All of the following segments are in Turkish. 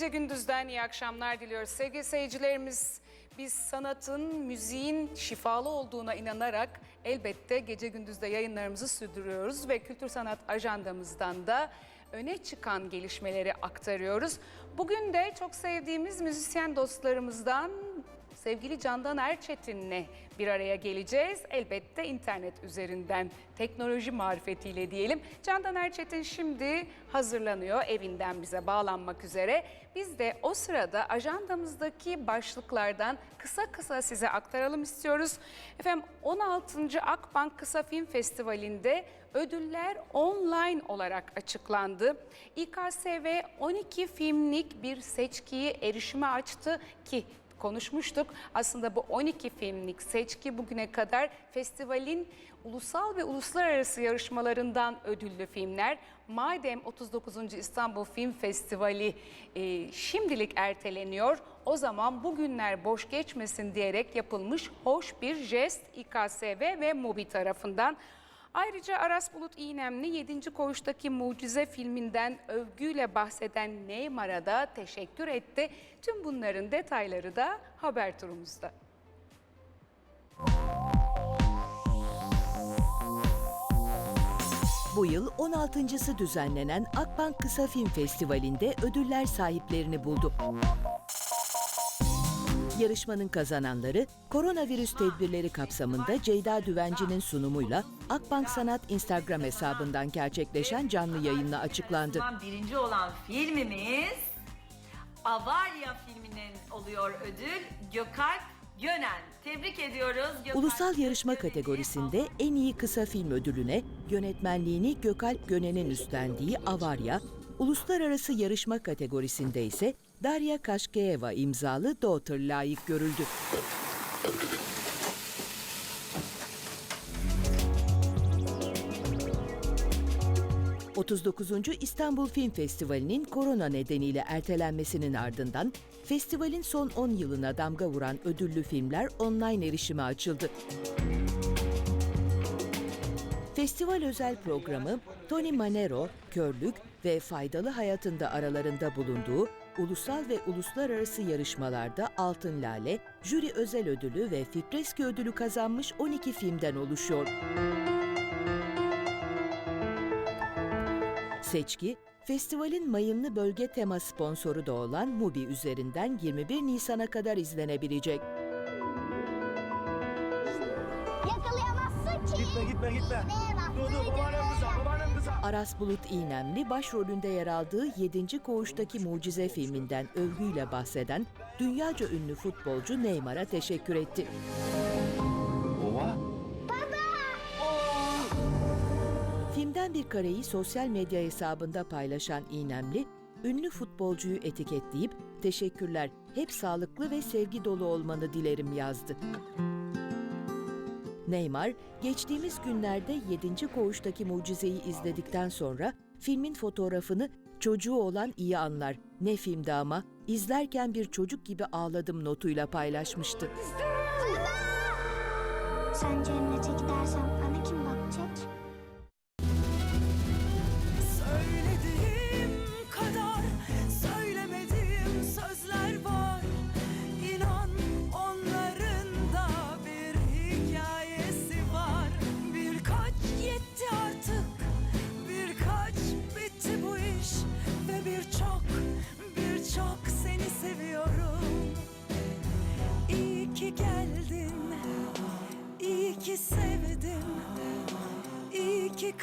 Gece gündüzden iyi akşamlar diliyoruz. Sevgili seyircilerimiz biz sanatın, müziğin şifalı olduğuna inanarak elbette gece gündüzde yayınlarımızı sürdürüyoruz ve kültür sanat ajandamızdan da öne çıkan gelişmeleri aktarıyoruz. Bugün de çok sevdiğimiz müzisyen dostlarımızdan sevgili Candan Erçetin'le bir araya geleceğiz. Elbette internet üzerinden teknoloji marifetiyle diyelim. Candan Erçetin şimdi hazırlanıyor evinden bize bağlanmak üzere. Biz de o sırada ajandamızdaki başlıklardan kısa kısa size aktaralım istiyoruz. Efendim 16. Akbank Kısa Film Festivali'nde ödüller online olarak açıklandı. İKSV 12 filmlik bir seçkiyi erişime açtı ki konuşmuştuk. Aslında bu 12 filmlik seçki bugüne kadar festivalin ulusal ve uluslararası yarışmalarından ödüllü filmler. Madem 39. İstanbul Film Festivali e, şimdilik erteleniyor, o zaman bugünler boş geçmesin diyerek yapılmış hoş bir jest İKSV ve MUBI tarafından. Ayrıca Aras Bulut İynemli 7. Koğuş'taki Mucize filminden övgüyle bahseden Neymar'a da teşekkür etti. Tüm bunların detayları da haber turumuzda. Bu yıl 16.sı düzenlenen Akbank Kısa Film Festivali'nde ödüller sahiplerini buldu. Yarışmanın kazananları koronavirüs tedbirleri kapsamında Ceyda Düvenci'nin sunumuyla Akbank Sanat Instagram hesabından gerçekleşen canlı yayınla açıklandı. Birinci olan filmimiz Avarya filminin oluyor ödül. Gökalp Gönen. Tebrik ediyoruz. Gökalp Ulusal yarışma kategorisinde en iyi kısa film ödülüne yönetmenliğini Gökalp Gönen'in üstlendiği Avarya, uluslararası yarışma kategorisinde ise Darya Kaşkeyeva imzalı Daughter layık görüldü. ...39. İstanbul Film Festivali'nin korona nedeniyle ertelenmesinin ardından... ...festivalin son 10 yılına damga vuran ödüllü filmler online erişime açıldı. Festival özel programı Tony Manero, körlük ve faydalı hayatında aralarında bulunduğu ulusal ve uluslararası yarışmalarda Altın Lale, jüri özel ödülü ve Fipreski ödülü kazanmış 12 filmden oluşuyor. Seçki, festivalin mayınlı bölge tema sponsoru da olan MUBI üzerinden 21 Nisan'a kadar izlenebilecek. Yakalayamazsın ki. Gitme gitme gitme. Dur dur babaannem kızar babaannem. Aras Bulut İynemli başrolünde yer aldığı 7. Koğuş'taki Mucize filminden övgüyle bahseden dünyaca ünlü futbolcu Neymar'a teşekkür etti. Baba. Filmden bir kareyi sosyal medya hesabında paylaşan İynemli, ünlü futbolcuyu etiketleyip teşekkürler, hep sağlıklı ve sevgi dolu olmanı dilerim yazdı. Neymar, geçtiğimiz günlerde 7. Koğuş'taki Mucize'yi izledikten sonra filmin fotoğrafını çocuğu olan iyi anlar, ne filmdi ama, izlerken bir çocuk gibi ağladım notuyla paylaşmıştı. Sen cennete gidersen bana kim bakacak? Ki geldin, iyi ki sevdim, iyi ki.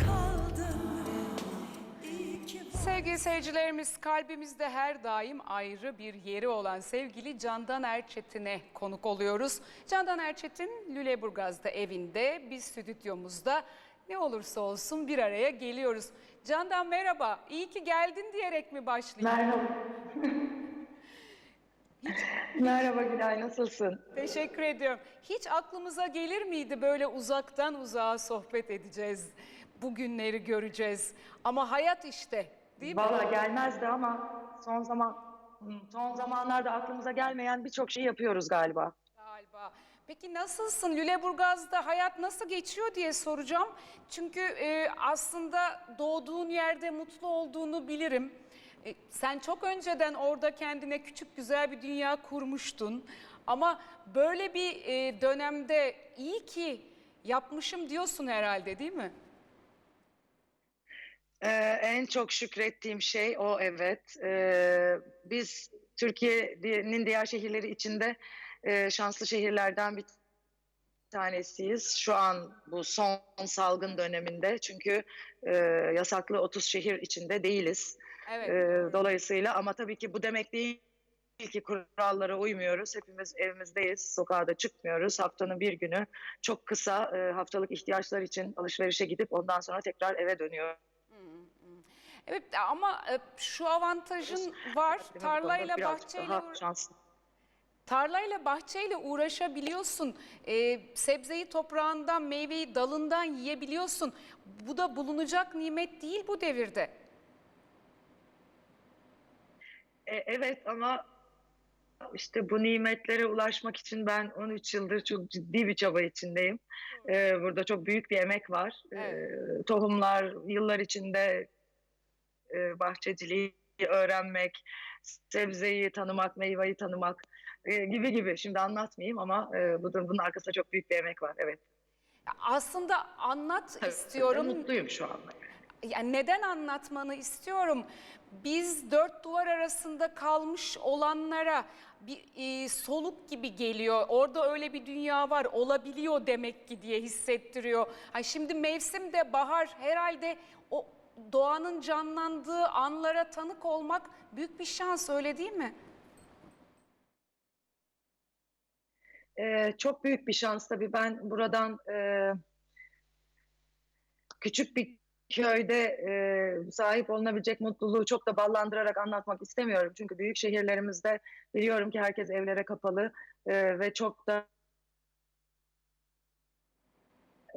İyi ki Sevgili seyircilerimiz kalbimizde her daim ayrı bir yeri olan sevgili Candan Erçetin'e konuk oluyoruz. Candan Erçetin Lüleburgaz'da evinde, biz stüdyomuzda ne olursa olsun bir araya geliyoruz. Candan merhaba, iyi ki geldin diyerek mi başlayayım? Merhaba. Merhaba Gülay, nasılsın? Teşekkür ediyorum. Hiç aklımıza gelir miydi böyle uzaktan uzağa sohbet edeceğiz, bugünleri göreceğiz. Ama hayat işte değil mi? Valla gelmezdi ama son zaman son zamanlarda aklımıza gelmeyen birçok şey yapıyoruz galiba. Galiba. Peki nasılsın? Lüleburgaz'da hayat nasıl geçiyor diye soracağım. Çünkü e, aslında doğduğun yerde mutlu olduğunu bilirim. E, sen çok önceden orada kendine küçük güzel bir dünya kurmuştun. Ama böyle bir e, dönemde iyi ki yapmışım diyorsun herhalde değil mi? Ee, en çok şükrettiğim şey o evet. Ee, biz Türkiye'nin diğer şehirleri içinde e, şanslı şehirlerden bir tanesiyiz. Şu an bu son salgın döneminde çünkü e, yasaklı 30 şehir içinde değiliz. Evet. Ee, dolayısıyla ama tabii ki bu demek değil ki kurallara uymuyoruz. Hepimiz evimizdeyiz, sokağa da çıkmıyoruz. Haftanın bir günü çok kısa e, haftalık ihtiyaçlar için alışverişe gidip ondan sonra tekrar eve dönüyoruz. Evet ama e, şu avantajın var. Tarlayla bahçeyle tarlayla bahçeyle uğraşabiliyorsun. E, sebzeyi toprağından, meyveyi dalından yiyebiliyorsun. Bu da bulunacak nimet değil bu devirde. E, evet ama işte bu nimetlere ulaşmak için ben 13 yıldır çok ciddi bir çaba içindeyim. E, burada çok büyük bir emek var. E, Evet. tohumlar yıllar içinde e, bahçeciliği öğrenmek, sebzeyi tanımak, meyveyi tanımak e, gibi gibi. Şimdi anlatmayayım ama e, bu da, bunun arkasında çok büyük bir emek var. Evet. Aslında anlat Tabii, istiyorum. Mutluyum şu anda. Yani neden anlatmanı istiyorum? Biz dört duvar arasında kalmış olanlara bir e, soluk gibi geliyor. Orada öyle bir dünya var, olabiliyor demek ki diye hissettiriyor. Ha şimdi mevsim de bahar herhalde o doğanın canlandığı anlara tanık olmak büyük bir şans öyle değil mi? Ee, çok büyük bir şans tabii. Ben buradan e, küçük bir köyde e, sahip olunabilecek mutluluğu çok da ballandırarak anlatmak istemiyorum. Çünkü büyük şehirlerimizde biliyorum ki herkes evlere kapalı e, ve çok da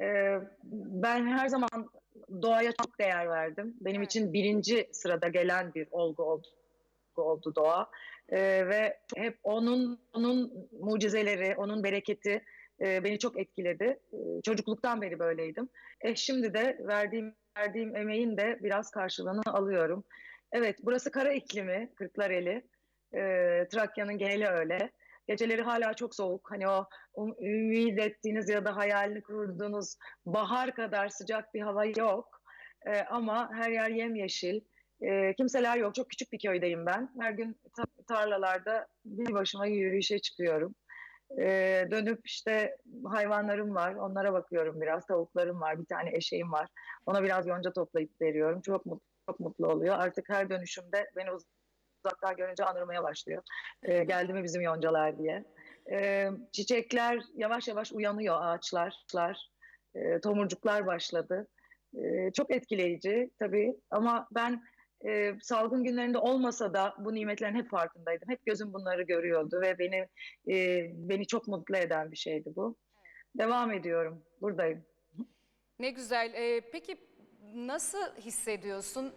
e, ben her zaman doğaya çok değer verdim. Benim için birinci sırada gelen bir olgu oldu, oldu doğa. Ee, ve hep onun onun mucizeleri, onun bereketi e, beni çok etkiledi. Ee, çocukluktan beri böyleydim. E, şimdi de verdiğim verdiğim emeğin de biraz karşılığını alıyorum. Evet, burası kara iklimi, Kırklareli. Ee, Trakya'nın geneli öyle. Geceleri hala çok soğuk. Hani o um- ümit ettiğiniz ya da hayalini kurduğunuz bahar kadar sıcak bir hava yok. Ee, ama her yer yemyeşil. Ee, kimseler yok. Çok küçük bir köydeyim ben. Her gün ta- tarlalarda bir başıma yürüyüşe çıkıyorum. Ee, dönüp işte hayvanlarım var. Onlara bakıyorum biraz. Tavuklarım var. Bir tane eşeğim var. Ona biraz yonca toplayıp veriyorum. Çok mutlu, çok mutlu oluyor. Artık her dönüşümde beni uzaktan görünce anırmaya başlıyor. Ee, geldi mi bizim yoncalar diye. Ee, çiçekler yavaş yavaş uyanıyor ağaçlar. Ee, tomurcuklar başladı. Ee, çok etkileyici tabii ama ben e, salgın günlerinde olmasa da bu nimetlerin hep farkındaydım. Hep gözüm bunları görüyordu ve beni e, beni çok mutlu eden bir şeydi bu. Devam ediyorum. Buradayım. Ne güzel. Ee, peki nasıl hissediyorsun?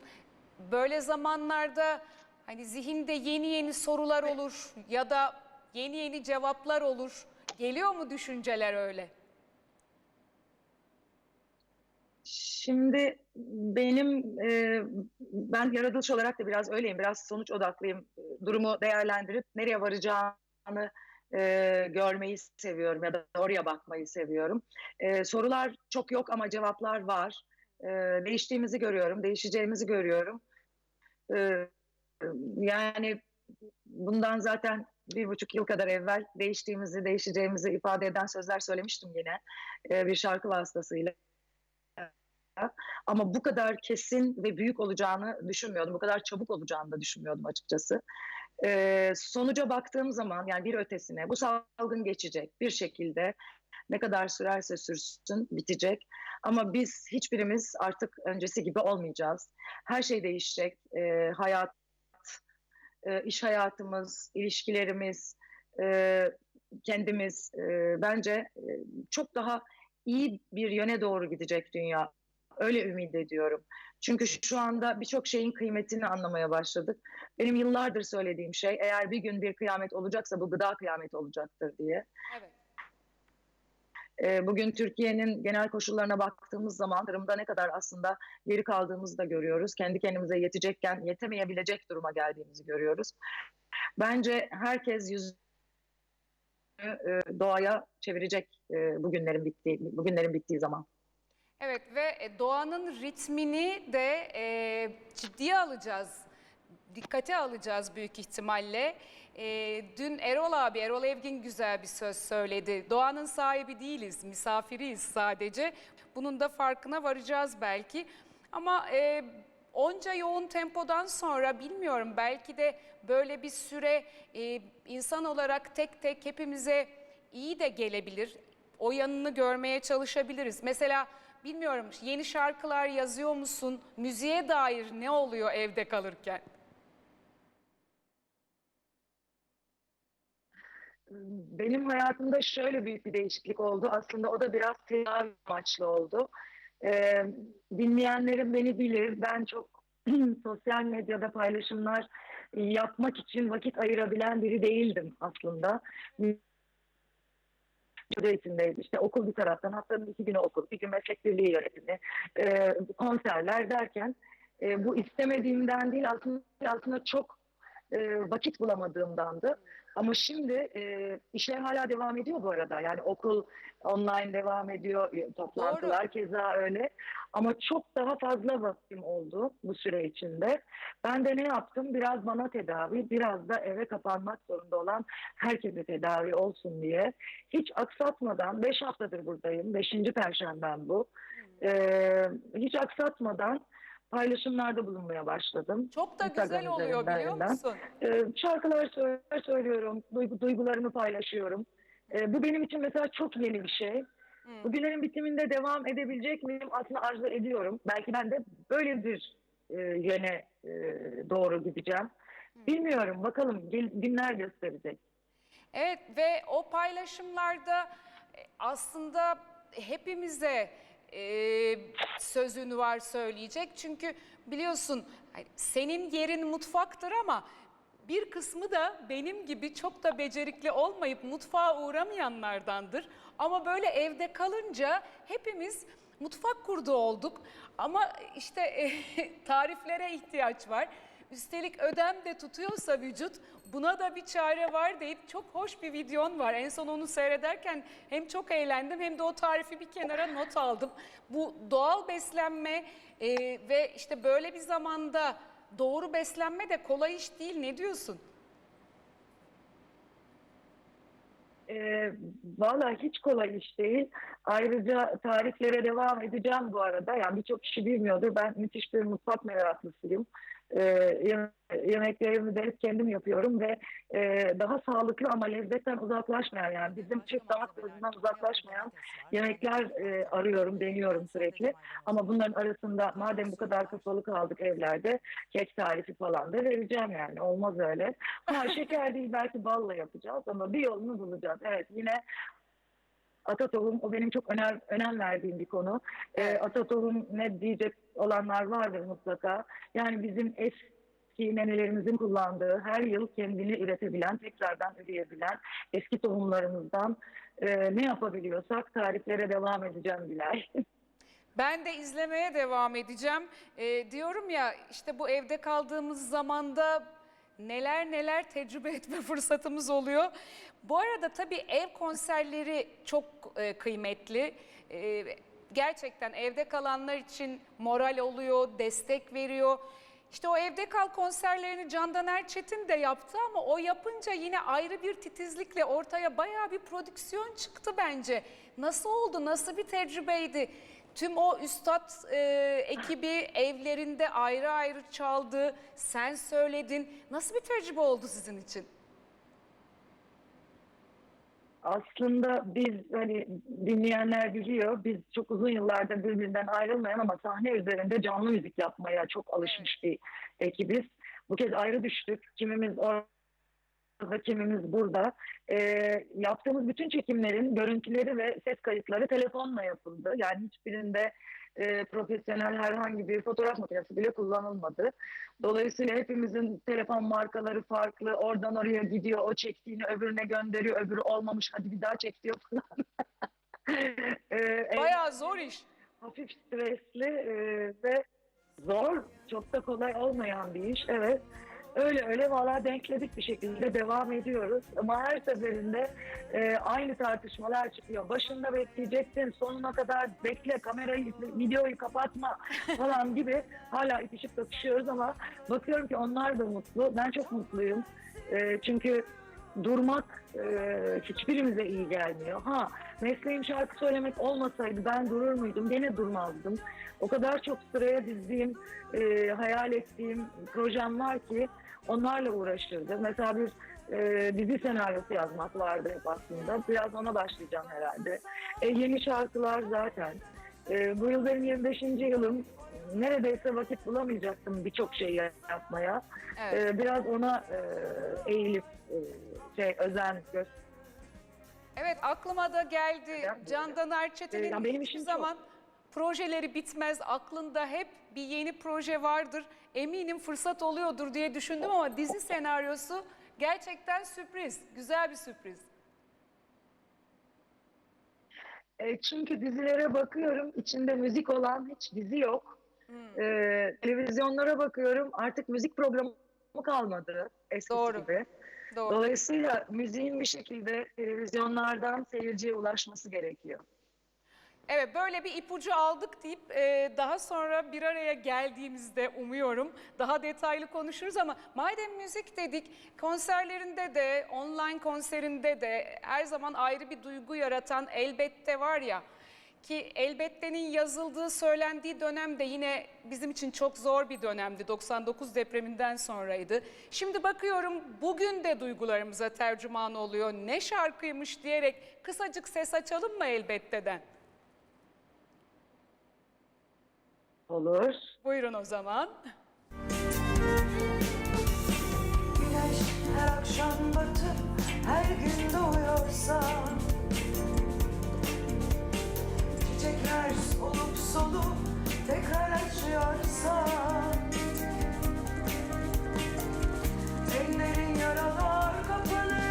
Böyle zamanlarda hani zihinde yeni yeni sorular olur ya da yeni yeni cevaplar olur. Geliyor mu düşünceler öyle? Şimdi benim e, ben yaratılış olarak da biraz öyleyim. Biraz sonuç odaklıyım. Durumu değerlendirip nereye varacağını e, görmeyi seviyorum ya da oraya bakmayı seviyorum. E, sorular çok yok ama cevaplar var. E, değiştiğimizi görüyorum, değişeceğimizi görüyorum. E, yani bundan zaten bir buçuk yıl kadar evvel değiştiğimizi, değişeceğimizi ifade eden sözler söylemiştim yine e, bir şarkı vasıtasıyla. Ama bu kadar kesin ve büyük olacağını düşünmüyordum. Bu kadar çabuk olacağını da düşünmüyordum açıkçası. Ee, sonuca baktığım zaman yani bir ötesine bu salgın geçecek bir şekilde ne kadar sürerse sürsün bitecek. Ama biz hiçbirimiz artık öncesi gibi olmayacağız. Her şey değişecek. Ee, hayat, e, iş hayatımız, ilişkilerimiz, e, kendimiz e, bence e, çok daha iyi bir yöne doğru gidecek dünya. Öyle ümit ediyorum. Çünkü şu anda birçok şeyin kıymetini anlamaya başladık. Benim yıllardır söylediğim şey eğer bir gün bir kıyamet olacaksa bu gıda kıyameti olacaktır diye. Evet. E, bugün Türkiye'nin genel koşullarına baktığımız zaman tarımda ne kadar aslında geri kaldığımızı da görüyoruz. Kendi kendimize yetecekken yetemeyebilecek duruma geldiğimizi görüyoruz. Bence herkes yüz e, doğaya çevirecek e, bugünlerin bittiği bugünlerin bittiği zaman. Evet ve e, doğanın ritmini de e, ciddiye alacağız. Dikkate alacağız büyük ihtimalle. E, dün Erol abi, Erol Evgin güzel bir söz söyledi. Doğanın sahibi değiliz, misafiriyiz sadece. Bunun da farkına varacağız belki. Ama e, onca yoğun tempodan sonra bilmiyorum belki de böyle bir süre e, insan olarak tek tek hepimize iyi de gelebilir. O yanını görmeye çalışabiliriz. Mesela bilmiyorum yeni şarkılar yazıyor musun? Müziğe dair ne oluyor evde kalırken? Benim hayatımda şöyle büyük bir değişiklik oldu. Aslında o da biraz tedavi amaçlı oldu. Ee, dinleyenlerim beni bilir. Ben çok sosyal medyada paylaşımlar yapmak için vakit ayırabilen biri değildim aslında. Eğitimdeydi. İşte okul bir taraftan haftanın iki günü okul, bir gün meslek birliği yönetimi, e, konserler derken e, bu istemediğimden değil aslında aslında çok e, vakit bulamadığımdandı. Ama şimdi e, işler hala devam ediyor bu arada. Yani okul online devam ediyor, e, toplantılar keza öyle. Ama çok daha fazla vaktim oldu bu süre içinde. Ben de ne yaptım? Biraz bana tedavi, biraz da eve kapanmak zorunda olan herkese tedavi olsun diye. Hiç aksatmadan, beş haftadır buradayım, beşinci perşembem bu. Ee, hiç aksatmadan paylaşımlarda bulunmaya başladım. Çok da Instagram güzel oluyor biliyor ben. musun? Ee, şarkılar söyle- söylüyorum, duygu, duygularımı paylaşıyorum. Ee, bu benim için mesela çok yeni bir şey. Hmm. Bugünlerin bitiminde devam edebilecek miyim aslında arzu ediyorum. Belki ben de böyle bir e, yöne e, doğru gideceğim. Bilmiyorum bakalım günler gösterecek. Evet ve o paylaşımlarda e, aslında hepimize e, sözün var söyleyecek. Çünkü biliyorsun senin yerin mutfaktır ama bir kısmı da benim gibi çok da becerikli olmayıp mutfağa uğramayanlardandır. Ama böyle evde kalınca hepimiz mutfak kurdu olduk. Ama işte e, tariflere ihtiyaç var. Üstelik ödem de tutuyorsa vücut buna da bir çare var deyip çok hoş bir videon var. En son onu seyrederken hem çok eğlendim hem de o tarifi bir kenara not aldım. Bu doğal beslenme e, ve işte böyle bir zamanda doğru beslenme de kolay iş değil. Ne diyorsun? E, Valla hiç kolay iş değil. Ayrıca tariflere devam edeceğim bu arada. Yani birçok kişi bilmiyordur. Ben müthiş bir mutfak meraklısıyım. E, yem- yemeklerimi de kendim yapıyorum ve e, daha sağlıklı ama lezzetten uzaklaşmayan yani bizim Türk damak tadından uzaklaşmayan yemekler e, arıyorum, deniyorum sürekli. Ama bunların arasında madem bu kadar kapalı kaldık evlerde kek tarifi falan da vereceğim yani. Olmaz öyle. Ha şeker değil belki balla yapacağız ama bir yolunu bulacağız. Evet yine ata tohum o benim çok önem, önem verdiğim bir konu. Ee, ata tohum ne diyecek olanlar vardır mutlaka. Yani bizim eski nenelerimizin kullandığı her yıl kendini üretebilen, tekrardan üreyebilen eski tohumlarımızdan e, ne yapabiliyorsak tariflere devam edeceğim Bilal. Ben de izlemeye devam edeceğim. Ee, diyorum ya işte bu evde kaldığımız zamanda neler neler tecrübe etme fırsatımız oluyor. Bu arada tabii ev konserleri çok e, kıymetli. E, gerçekten evde kalanlar için moral oluyor, destek veriyor. İşte o evde kal konserlerini Candan Erçetin de yaptı ama o yapınca yine ayrı bir titizlikle ortaya bayağı bir prodüksiyon çıktı bence. Nasıl oldu, nasıl bir tecrübeydi? Tüm o üstad e, ekibi evlerinde ayrı ayrı çaldı, sen söyledin. Nasıl bir tecrübe oldu sizin için? Aslında biz hani dinleyenler biliyor biz çok uzun yıllardır birbirinden ayrılmayan ama sahne üzerinde canlı müzik yapmaya çok alışmış bir ekibiz. Bu kez ayrı düştük. Kimimiz orada, kimimiz burada. Ee, yaptığımız bütün çekimlerin görüntüleri ve ses kayıtları telefonla yapıldı. Yani hiçbirinde e, profesyonel herhangi bir fotoğraf makinesi bile kullanılmadı. Dolayısıyla hepimizin telefon markaları farklı. Oradan oraya gidiyor, o çektiğini öbürüne gönderiyor, öbürü olmamış hadi bir daha çek diyor falan. En Bayağı zor iş. hafif stresli e, ve zor, çok da kolay olmayan bir iş. Evet. Öyle öyle valla denkledik bir şekilde devam ediyoruz. Ama her seferinde e, aynı tartışmalar çıkıyor. Başında bekleyeceksin, sonuna kadar bekle, kamerayı, videoyu kapatma falan gibi hala itişip kakışıyoruz ama bakıyorum ki onlar da mutlu. Ben çok mutluyum. E, çünkü durmak e, hiçbirimize iyi gelmiyor. Ha mesleğim şarkı söylemek olmasaydı ben durur muydum? Gene durmazdım. O kadar çok sıraya dizdiğim, e, hayal ettiğim projem var ki onlarla uğraşırdım. Mesela bir e, dizi senaryosu yazmak vardı hep aslında. Biraz ona başlayacağım herhalde. E, yeni şarkılar zaten. E, bu yıl benim 25. yılım. Neredeyse vakit bulamayacaktım birçok şey yapmaya. Evet. Ee, biraz ona e, eğilip e, şey özen göster. Evet aklıma da geldi. Candan Erçetin'in Ya benim işim çok. Projeleri bitmez. Aklında hep bir yeni proje vardır. Eminim fırsat oluyordur diye düşündüm ama dizi senaryosu gerçekten sürpriz. Güzel bir sürpriz. E, çünkü dizilere bakıyorum içinde müzik olan hiç dizi yok. Hmm. E, televizyonlara bakıyorum artık müzik programı kalmadı eskisi Doğru. gibi. Doğru. Dolayısıyla müziğin bir şekilde televizyonlardan seyirciye ulaşması gerekiyor. Evet böyle bir ipucu aldık deyip e, daha sonra bir araya geldiğimizde umuyorum daha detaylı konuşuruz ama madem müzik dedik konserlerinde de online konserinde de her zaman ayrı bir duygu yaratan elbette var ya ki elbettenin yazıldığı söylendiği dönem de yine bizim için çok zor bir dönemdi 99 depreminden sonraydı. Şimdi bakıyorum bugün de duygularımıza tercüman oluyor ne şarkıymış diyerek kısacık ses açalım mı elbetteden? Olur. Buyurun o zaman. Güneş her akşam batıp her gün doğuyorsa Çiçekler solup solup tekrar açıyorsa Ellerin yaralar kapanıyorsa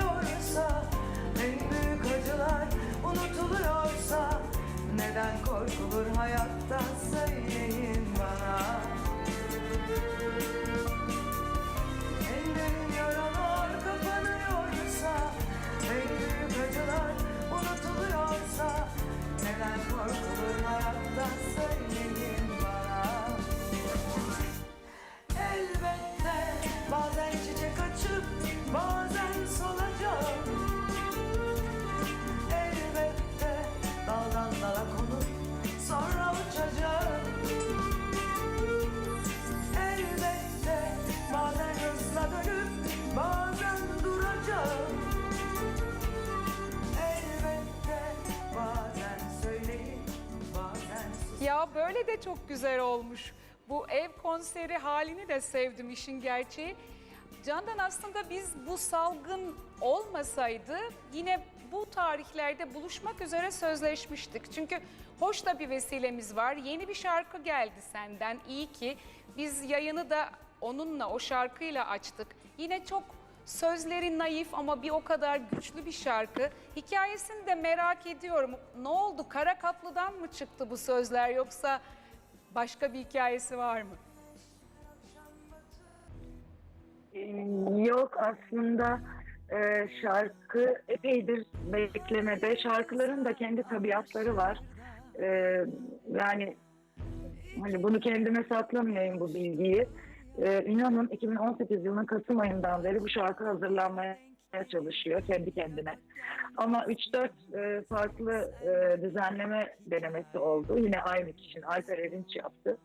Ya böyle de çok güzel olmuş. Bu ev konseri halini de sevdim işin gerçeği. Candan aslında biz bu salgın olmasaydı yine bu tarihlerde buluşmak üzere sözleşmiştik. Çünkü hoş da bir vesilemiz var. Yeni bir şarkı geldi senden. İyi ki biz yayını da onunla, o şarkıyla açtık. Yine çok sözleri naif ama bir o kadar güçlü bir şarkı. Hikayesini de merak ediyorum. Ne oldu? Kara Kaplı'dan mı çıktı bu sözler yoksa başka bir hikayesi var mı? Ee, Yok aslında e, şarkı epeydir beklemede. Şarkıların da kendi tabiatları var. Ee, yani hani bunu kendime saklamayayım bu bilgiyi. Ee, inanın 2018 yılının Kasım ayından beri bu şarkı hazırlanmaya çalışıyor kendi kendine. Ama 3-4 e, farklı e, düzenleme denemesi oldu. Yine aynı kişinin Alper Erinç yaptı.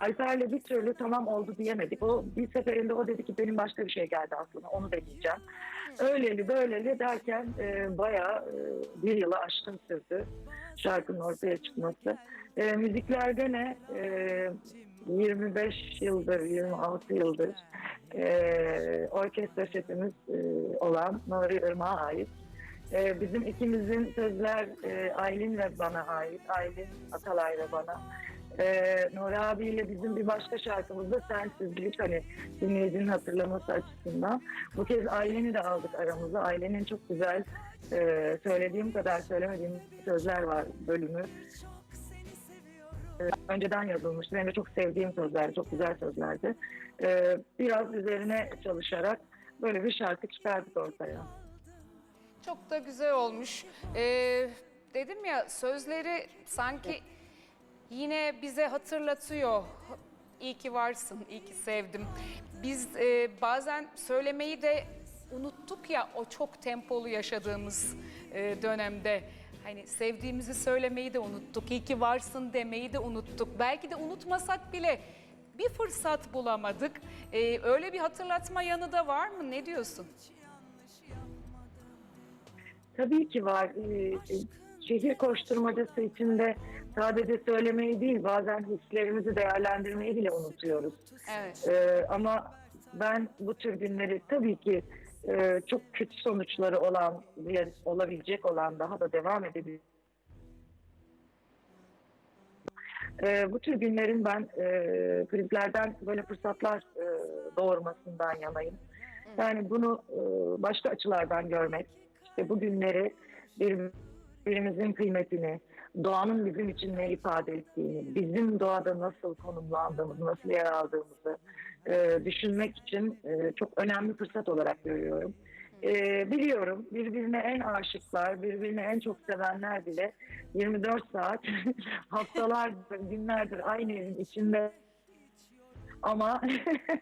Alper'le bir türlü tamam oldu diyemedik. O bir seferinde o dedi ki benim başka bir şey geldi aklıma onu deneyeceğim. Öyleli böyleli derken e, bayağı e, bir yılı aşkın sürdü şarkının ortaya çıkması. E, müziklerde ne? E, 25 yıldır, 26 yıldır e, orkestra şefimiz e, olan Nuri Irmak'a ait. E, bizim ikimizin sözler e, Aylin ve bana ait. Aylin Atalay ve bana. Ee, Nuri abiyle bizim bir başka şarkımız da Sensizlik hani dinleyicinin hatırlaması açısından. Bu kez Ailen'i de aldık aramıza. Ailenin çok güzel e, söylediğim kadar söylemediğim sözler var bölümü. Ee, önceden yazılmıştı. Benim de çok sevdiğim sözler, çok güzel sözlerdi. Ee, biraz üzerine çalışarak böyle bir şarkı çıkardık ortaya. Çok da güzel olmuş. Ee, dedim ya sözleri sanki yine bize hatırlatıyor. İyi ki varsın, iyi ki sevdim. Biz e, bazen söylemeyi de unuttuk ya o çok tempolu yaşadığımız e, dönemde. Hani sevdiğimizi söylemeyi de unuttuk, iyi ki varsın demeyi de unuttuk. Belki de unutmasak bile bir fırsat bulamadık. Ee, öyle bir hatırlatma yanı da var mı? Ne diyorsun? Tabii ki var. Ee, şehir koşturmacası içinde sadece söylemeyi değil bazen hislerimizi değerlendirmeyi bile unutuyoruz. Evet. Ee, ama ben bu tür günleri tabii ki e, çok kötü sonuçları olan, bir- olabilecek olan daha da devam edebilir. Ee, bu tür günlerin ben e, krizlerden böyle fırsatlar e, doğurmasından yanayım. Yani bunu e, başka açılardan görmek, işte bu günleri birbirimizin kıymetini, doğanın bizim için ne ifade ettiğini, bizim doğada nasıl konumlandığımızı, nasıl yer aldığımızı e, düşünmek için e, çok önemli fırsat olarak görüyorum. E, biliyorum birbirine en aşıklar, birbirine en çok sevenler bile 24 saat, haftalardır, günlerdir aynı evin içinde. Ama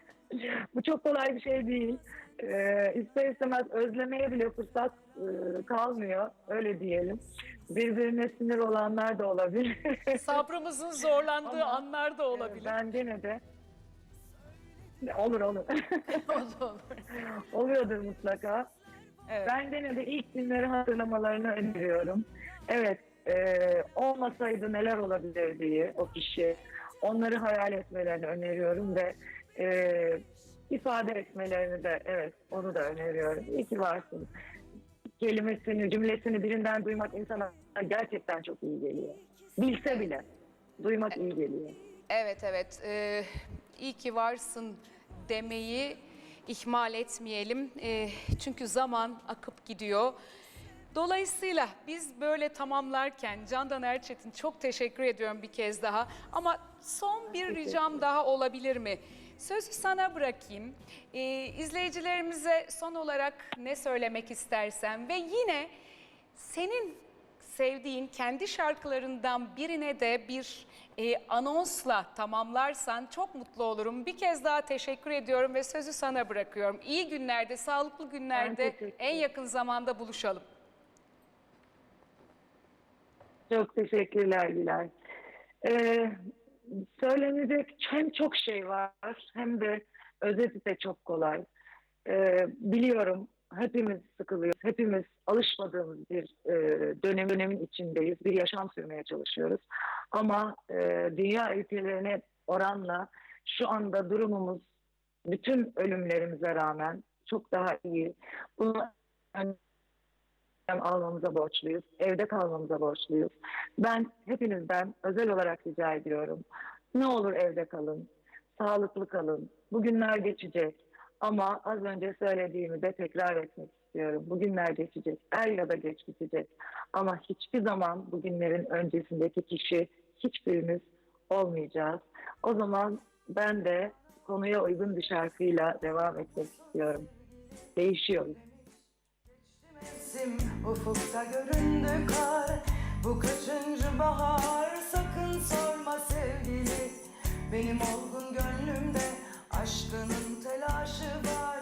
bu çok kolay bir şey değil. E, ister istemez özlemeye bile fırsat e, kalmıyor, öyle diyelim. Birbirine sinir olanlar da olabilir. Sabrımızın zorlandığı Ama, anlar da olabilir. Ben gene de olur olur. Olur, olur. Oluyordur mutlaka. Evet. Ben gene de ilk günleri hatırlamalarını öneriyorum. Evet, e, olmasaydı neler olabilir diye o kişi. Onları hayal etmelerini öneriyorum ve e, ifade etmelerini de evet onu da öneriyorum. İyi ki varsın. Kelimesini, cümlesini birinden duymak insana gerçekten çok iyi geliyor. Bilse bile duymak iyi geliyor. Evet evet Ee, iyi ki varsın demeyi ihmal etmeyelim. Ee, çünkü zaman akıp gidiyor. Dolayısıyla biz böyle tamamlarken Candan Erçetin çok teşekkür ediyorum bir kez daha. Ama son bir ricam daha olabilir mi? Sözü sana bırakayım. Ee, izleyicilerimize son olarak ne söylemek istersen ve yine senin sevdiğin kendi şarkılarından birine de bir e, anonsla tamamlarsan çok mutlu olurum. Bir kez daha teşekkür ediyorum ve sözü sana bırakıyorum. İyi günlerde, sağlıklı günlerde en yakın zamanda buluşalım. Çok teşekkürler Gülay. Ee, söylenecek hem çok şey var hem de özeti de çok kolay. Ee, biliyorum hepimiz sıkılıyoruz, hepimiz alışmadığımız bir e, dönem dönemin içindeyiz, bir yaşam sürmeye çalışıyoruz. Ama e, dünya ülkelerine oranla şu anda durumumuz bütün ölümlerimize rağmen çok daha iyi. Bunu almamıza borçluyuz. Evde kalmamıza borçluyuz. Ben hepinizden özel olarak rica ediyorum. Ne olur evde kalın. Sağlıklı kalın. Bugünler geçecek. Ama az önce söylediğimi de tekrar etmek istiyorum. Bugünler geçecek. Er ya da geç bitecek. Ama hiçbir zaman bugünlerin öncesindeki kişi hiçbirimiz olmayacağız. O zaman ben de konuya uygun bir şarkıyla devam etmek istiyorum. Değişiyoruz. Ufukta göründü kar Bu kaçıncı bahar sakın sorma sevgili Benim olgun gönlümde Aşkının telaşı var.